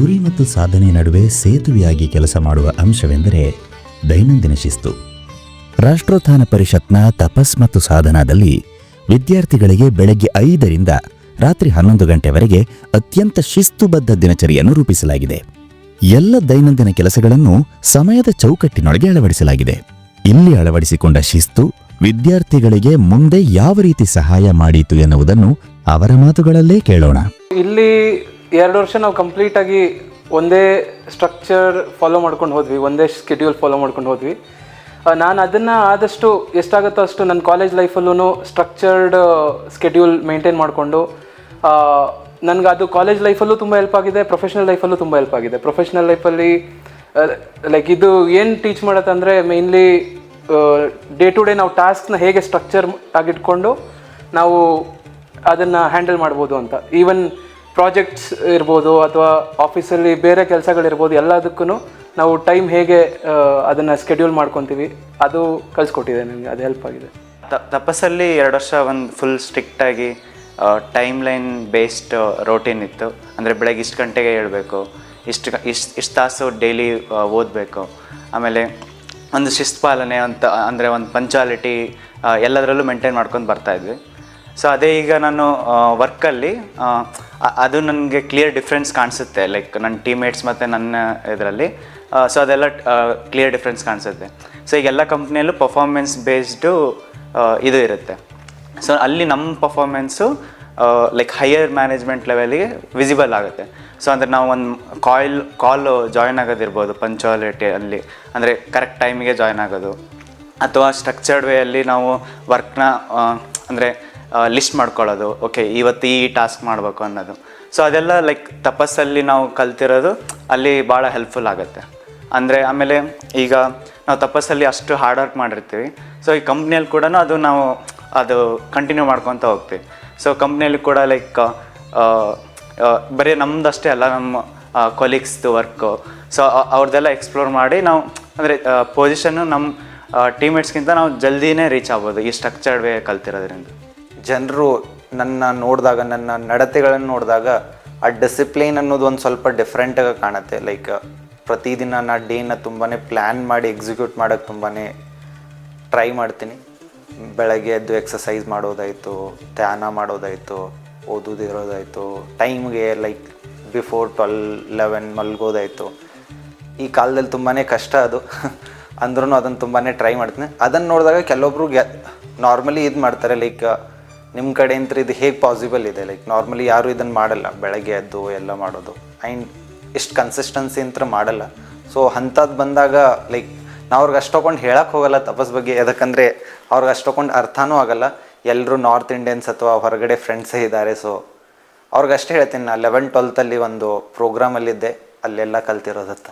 ಮತ್ತು ಸಾಧನೆ ನಡುವೆ ಸೇತುವೆಯಾಗಿ ಕೆಲಸ ಮಾಡುವ ಅಂಶವೆಂದರೆ ದೈನಂದಿನ ಶಿಸ್ತು. ರಾಷ್ಟ್ರೋತ್ಥಾನ ಪರಿಷತ್ನ ತಪಸ್ ಮತ್ತು ಸಾಧನಾದಲ್ಲಿ ವಿದ್ಯಾರ್ಥಿಗಳಿಗೆ ಬೆಳಗ್ಗೆ ಐದರಿಂದ ರಾತ್ರಿ ಹನ್ನೊಂದು ಗಂಟೆವರೆಗೆ ಅತ್ಯಂತ ಶಿಸ್ತುಬದ್ಧ ದಿನಚರಿಯನ್ನು ರೂಪಿಸಲಾಗಿದೆ. ಎಲ್ಲ ದೈನಂದಿನ ಕೆಲಸಗಳನ್ನು ಸಮಯದ ಚೌಕಟ್ಟಿನೊಳಗೆ ಅಳವಡಿಸಲಾಗಿದೆ. ಇಲ್ಲಿ ಅಳವಡಿಸಿಕೊಂಡ ಶಿಸ್ತು ವಿದ್ಯಾರ್ಥಿಗಳಿಗೆ ಮುಂದೆ ಯಾವ ರೀತಿ ಸಹಾಯ ಮಾಡೀತು ಎನ್ನುವುದನ್ನು ಅವರ ಮಾತುಗಳಲ್ಲೇ ಕೇಳೋಣ. ಇಲ್ಲಿ ಎರಡು ವರ್ಷ ನಾವು ಕಂಪ್ಲೀಟಾಗಿ ಒಂದೇ ಸ್ಟ್ರಕ್ಚರ್ ಫಾಲೋ ಮಾಡ್ಕೊಂಡು ಹೋದ್ವಿ, ಒಂದೇ ಸ್ಕೆಡ್ಯೂಲ್ ಫಾಲೋ ಮಾಡ್ಕೊಂಡು ಹೋದ್ವಿ. ನಾನು ಅದನ್ನು ಆದಷ್ಟು ಎಷ್ಟಾಗುತ್ತೋ ಅಷ್ಟು ನನ್ನ ಕಾಲೇಜ್ ಲೈಫಲ್ಲೂ ಸ್ಟ್ರಕ್ಚರ್ಡ್ ಸ್ಕೆಡ್ಯೂಲ್ ಮೇಂಟೈನ್ ಮಾಡಿಕೊಂಡು ನನಗೆ ಅದು ಕಾಲೇಜ್ ಲೈಫಲ್ಲೂ ತುಂಬ ಹೆಲ್ಪ್ ಆಗಿದೆ ಪ್ರೊಫೆಷ್ನಲ್ ಲೈಫಲ್ಲೂ ತುಂಬ ಹೆಲ್ಪ್ ಆಗಿದೆ. ಪ್ರೊಫೆಷ್ನಲ್ ಲೈಫಲ್ಲಿ ಲೈಕ್ ಇದು ಏನು ಟೀಚ್ ಮಾಡತ್ತಂದರೆ ಮೇಯ್ನ್ಲಿ ಡೇ ಟು ಡೇ ನಾವು ಟಾಸ್ಕ್ನ ಹೇಗೆ ಸ್ಟ್ರಕ್ಚರ್ ಆಗಿಟ್ಕೊಂಡು ನಾವು ಅದನ್ನು ಹ್ಯಾಂಡಲ್ ಮಾಡ್ಬೋದು ಅಂತ. ಈವನ್ ಪ್ರಾಜೆಕ್ಟ್ಸ್ ಇರ್ಬೋದು ಅಥವಾ ಆಫೀಸಲ್ಲಿ ಬೇರೆ ಕೆಲಸಗಳಿರ್ಬೋದು ಎಲ್ಲದಕ್ಕೂ ನಾವು ಟೈಮ್ ಹೇಗೆ ಅದನ್ನು ಸ್ಕೆಡ್ಯೂಲ್ ಮಾಡ್ಕೊತೀವಿ, ಅದು ಕಲಿಸ್ಕೊಟ್ಟಿದೆ ನನಗೆ ಅದು ಹೆಲ್ಪ್ ಆಗಿದೆ. ತಪಸ್ಸಲ್ಲಿ ಎರಡು ವರ್ಷ ಒಂದು ಫುಲ್ ಸ್ಟ್ರಿಕ್ಟಾಗಿ ಟೈಮ್ ಲೈನ್ ಬೇಸ್ಡ್ ರೋಟೀನ್ ಇತ್ತು. ಅಂದರೆ ಬೆಳಗ್ಗೆ ಇಷ್ಟು ಗಂಟೆಗೆ ಹೇಳಬೇಕು, ಇಷ್ಟು ಇಷ್ಟು ಇಷ್ಟು ತಾಸು ಡೈಲಿ ಓದಬೇಕು. ಆಮೇಲೆ ಒಂದು ಶಿಸ್ತು ಪಾಲನೆ ಅಂತ, ಅಂದರೆ ಒಂದು ಪಂಚಾಲಿಟಿ ಎಲ್ಲದರಲ್ಲೂ ಮೇಂಟೈನ್ ಮಾಡ್ಕೊಂಡು ಬರ್ತಾಯಿದ್ವಿ ಸೊ ಅದೇ ಈಗ ನಾನು ವರ್ಕಲ್ಲಿ ಅದು ನನಗೆ ಕ್ಲಿಯರ್ ಡಿಫ್ರೆನ್ಸ್ ಕಾಣಿಸುತ್ತೆ. ಲೈಕ್ ನನ್ನ ಟೀಮೇಟ್ಸ್ ಮತ್ತು ನನ್ನ ಇದರಲ್ಲಿ. ಸೊ ಅದೆಲ್ಲ ಕ್ಲಿಯರ್ ಡಿಫ್ರೆನ್ಸ್ ಕಾಣಿಸುತ್ತೆ. ಸೊ ಈಗ ಎಲ್ಲ ಕಂಪ್ನಿಯಲ್ಲೂ ಪರ್ಫಾರ್ಮೆನ್ಸ್ ಬೇಸ್ಡು ಇದು ಇರುತ್ತೆ. ಸೊ ಅಲ್ಲಿ ನಮ್ಮ ಪರ್ಫಾರ್ಮೆನ್ಸು ಲೈಕ್ ಹೈಯರ್ ಮ್ಯಾನೇಜ್ಮೆಂಟ್ ಲೆವೆಲಿಗೆ ವಿಸಿಬಲ್ ಆಗುತ್ತೆ. ಸೊ ಅಂದರೆ ನಾವು ಒಂದು ಕಾಯಿಲ್ ಕಾಲ್ ಜಾಯ್ನ್ ಆಗೋದಿರ್ಬೋದು ಪಂಚುವಾಲಿಟಿ ಅಲ್ಲಿ. ಅಂದರೆ ಕರೆಕ್ಟ್ ಟೈಮಿಗೆ ಜಾಯ್ನ್ ಆಗೋದು. ಅಥವಾ ಸ್ಟ್ರಕ್ಚರ್ಡ್ ವೇಯಲ್ಲಿ ನಾವು ವರ್ಕ್ನ ಅಂದರೆ ಲಿಸ್ಟ್ ಮಾಡ್ಕೊಳ್ಳೋದು. ಓಕೆ ಇವತ್ತು ಈ ಟಾಸ್ಕ್ ಮಾಡಬೇಕು ಅನ್ನೋದು. ಸೊ ಅದೆಲ್ಲ ಲೈಕ್ ತಪಸ್ಸಲ್ಲಿ ನಾವು ಕಲ್ತಿರೋದು ಅಲ್ಲಿ ಭಾಳ ಹೆಲ್ಪ್ಫುಲ್ ಆಗುತ್ತೆ. ಅಂದರೆ, ಆಮೇಲೆ ಈಗ ನಾವು ತಪಸ್ಸಲ್ಲಿ ಅಷ್ಟು ಹಾರ್ಡ್ ವರ್ಕ್ ಮಾಡಿರ್ತೀವಿ. ಸೊ ಈ ಕಂಪ್ನಿಯಲ್ಲಿ ಕೂಡ ಅದು ನಾವು ಅದು ಕಂಟಿನ್ಯೂ ಮಾಡ್ಕೊತ ಹೋಗ್ತೀವಿ. ಸೊ ಕಂಪ್ನಿಯಲ್ಲಿ ಕೂಡ ಲೈಕ್ ಬರೀ ನಮ್ಮದಷ್ಟೇ ಅಲ್ಲ, ನಮ್ಮ ಕೊಲೀಗ್ಸ್ದು ವರ್ಕು ಸೊ ಅವ್ರದ್ದೆಲ್ಲ ಎಕ್ಸ್ಪ್ಲೋರ್ ಮಾಡಿ ನಾವು, ಅಂದರೆ ಪೊಸಿಷನ್ನು ನಮ್ಮ ಟೀಮೇಟ್ಸ್ಗಿಂತ ನಾವು ಜಲ್ದಿನೇ ರೀಚ್ ಆಗ್ಬೋದು ಈ ಸ್ಟ್ರಕ್ಚರ್ಡ್ ವೇ ಕಲ್ತಿರೋದ್ರಿಂದ. ಜನರು ನನ್ನ ನೋಡಿದಾಗ, ನನ್ನ ನಡತೆಗಳನ್ನು ನೋಡಿದಾಗ, ಆ ಡಿಸಿಪ್ಲಿನ್ ಅನ್ನೋದು ಒಂದು ಸ್ವಲ್ಪ ಡಿಫ್ರೆಂಟಾಗಿ ಕಾಣುತ್ತೆ. ಲೈಕ್ ಪ್ರತಿದಿನ ನಾ ಡೇನ ತುಂಬಾ ಪ್ಲ್ಯಾನ್ ಮಾಡಿ ಎಕ್ಸಿಕ್ಯೂಟ್ ಮಾಡೋಕ್ಕೆ ತುಂಬಾ ಟ್ರೈ ಮಾಡ್ತೀನಿ. ಬೆಳಗ್ಗೆ ಎದ್ದು ಎಕ್ಸಸೈಸ್ ಮಾಡೋದಾಯಿತು, ಧ್ಯಾನ ಮಾಡೋದಾಯಿತು ಓದೋದಿರೋದಾಯಿತು ಟೈಮ್ಗೆ ಲೈಕ್ ಬಿಫೋರ್ ಟ್ವೆಲ್ ಲೆವೆನ್ ಮಲ್ಗೋದಾಯಿತು. ಈ ಕಾಲದಲ್ಲಿ ತುಂಬಾ ಕಷ್ಟ ಅದು. ಅಂದ್ರೂ ಅದನ್ನು ತುಂಬಾ ಟ್ರೈ ಮಾಡ್ತೀನಿ. ಅದನ್ನು ನೋಡಿದಾಗ ಕೆಲವೊಬ್ರು ನಾರ್ಮಲಿ ಇದು ಮಾಡ್ತಾರೆ ಲೈಕ್ ನಿಮ್ಮ ಕಡೆಯಿಂದ ಇದು ಹೇಗೆ ಪಾಸಿಬಲ್ ಇದೆ? ಲೈಕ್ ನಾರ್ಮಲಿ ಯಾರು ಇದನ್ನು ಮಾಡಲ್ಲ. ಬೆಳಗ್ಗೆ ಎದ್ದು ಎಲ್ಲ ಮಾಡೋದು. ಆ್ಯಂಡ್ ಇಷ್ಟು ಕನ್ಸಿಸ್ಟೆನ್ಸಿ ಅಂತ ಮಾಡಲ್ಲ. ಸೊ ಅಂಥದ್ದು ಬಂದಾಗ ಲೈಕ್ ನಾವು ಅವ್ರಿಗೆ ಅಷ್ಟೊಕೊಂಡು ಹೇಳೋಕೆ ಹೋಗಲ್ಲ ತಪಸ್ ಬಗ್ಗೆ. ಯಾಕಂದರೆ, ಅವ್ರಿಗೆ ಅಷ್ಟೊಕೊಂಡು ಅರ್ಥನೂ ಆಗಲ್ಲ. ಎಲ್ಲರೂ ನಾರ್ತ್ ಇಂಡಿಯನ್ಸ್ ಅಥವಾ ಹೊರಗಡೆ ಫ್ರೆಂಡ್ಸೇ ಇದ್ದಾರೆ ಸೊ ಅವ್ರಿಗೆ ಅಷ್ಟೇ ಹೇಳ್ತೀನಿ. ನಾನು ಲೆವೆನ್ ಟ್ವೆಲ್ತಲ್ಲಿ ಒಂದು ಪ್ರೋಗ್ರಾಮಲ್ಲಿದ್ದೆ ಅಲ್ಲೆಲ್ಲ ಕಲ್ತಿರೋದತ್ತ.